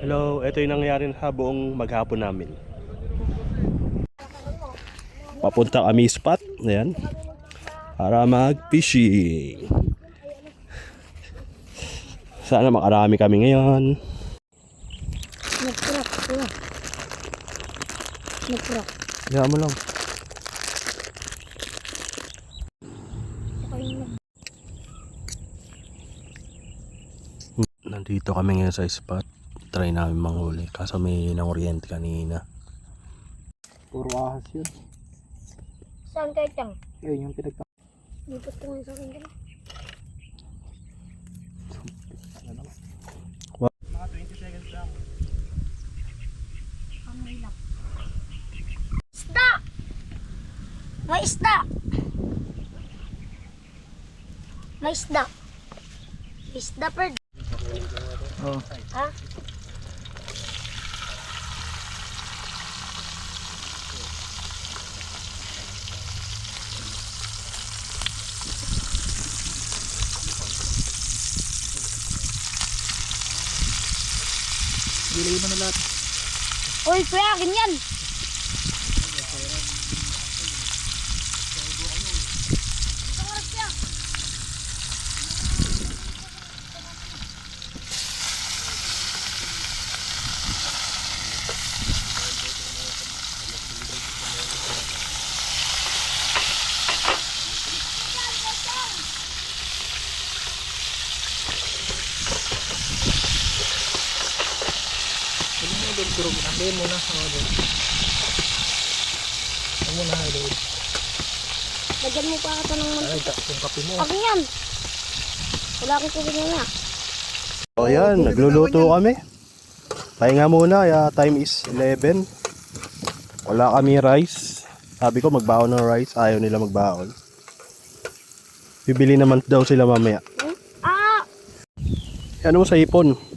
Hello, ito yung nangyari sa buong maghapon namin. Papunta kami spot, ayan, para mag-fishing. Sana makarami kami ngayon. Nag-crack. Kuya. Nag-crack. Kaya mo lang. Na. Nandito kami ngayon sa spot. Try namin manghuli. Kaso may nanguryente kanina. Puro ahas yun. Saan kayo tiyang? Yun yung pinagpa... Lipot ko sa akin dala. Mga 20 seconds lang. Pamilap. Isda! May isda! May isda. Isda per... Oo. Ha? Bilay mo na lahat. Uy, kuya, akin yan! Ano mo na. Oo, doon. Ano mo na, doon. Lagyan mo pa ata ng Ay, ka- yung kape mo. Akin yan! Wala akong tubig na O yan, nagluluto kami. Pahinga muna, ya, time is 11. Wala kami rice. Sabi ko magbaon ng rice, ayaw nila magbaon. Bibili naman daw sila mamaya. Ah! Ano mo sa ipon?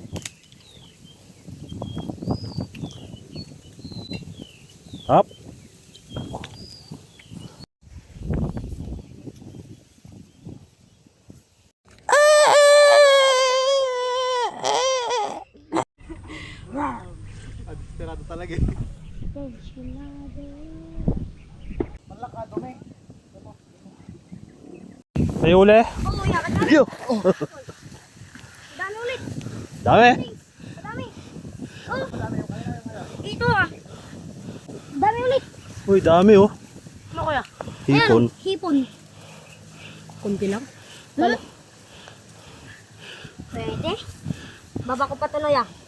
Talaga eh. Malakado may. May uli. Oh, yakan na! Yo. Dami ulit! Dami. Dami! Oh! Ito ah! Dami ulit! Uy, dami oh. Ano kuya? Hipon. Ayan, hipon. Kunti lang? Huh? Pwede? Baba ko pa tuloy ah.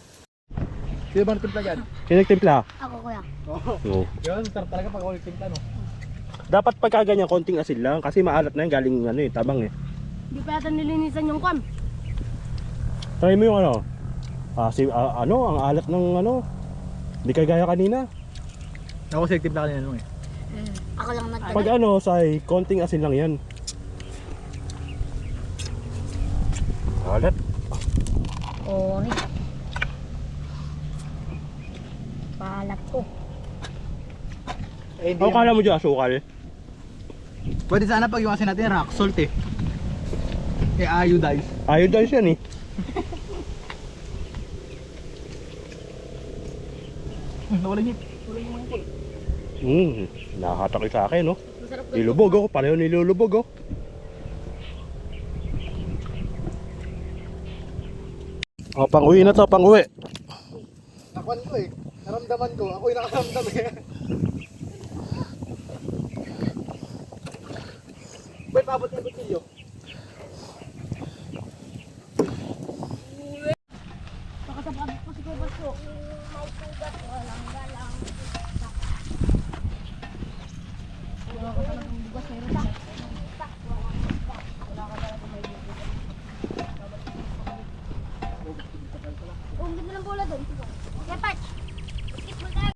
Sino ba nagtimpla dyan? Sino nagtimpla? Ako kuya. Oo. Oo. Yun, sarap talaga pag ako nagtimpla, no? Dapat pagka ganyan, konting asin lang. Kasi maalat na yan, galing ano eh, tabang eh. Hindi pa yata nilinisan yung kwan. Try mo yung ano. Ah, si, ah, ano, ang alat ng ano. Hindi kagaya kanina. Ako kasi nagtimpla kanina, no eh. Ako lang nagtagal. Pag ano, say, konting asin lang yan. Alat. Oo, Eh, hindi Ako kala mo dyan, asukal. Pwede sana pag yung asin natin, rock salt eh. Eh, iodize. Iodize yan eh. Nawala niya. Hmm, nakahatak yung sa akin, no? Masarap ko. Nilubog oh, pareho nilulubog oh. Oh, pang uwi na to, pang uwi. Nakuan ko eh. Naramdaman ko. Ako yung nakaramdam eh. paabot yung kutsilyo.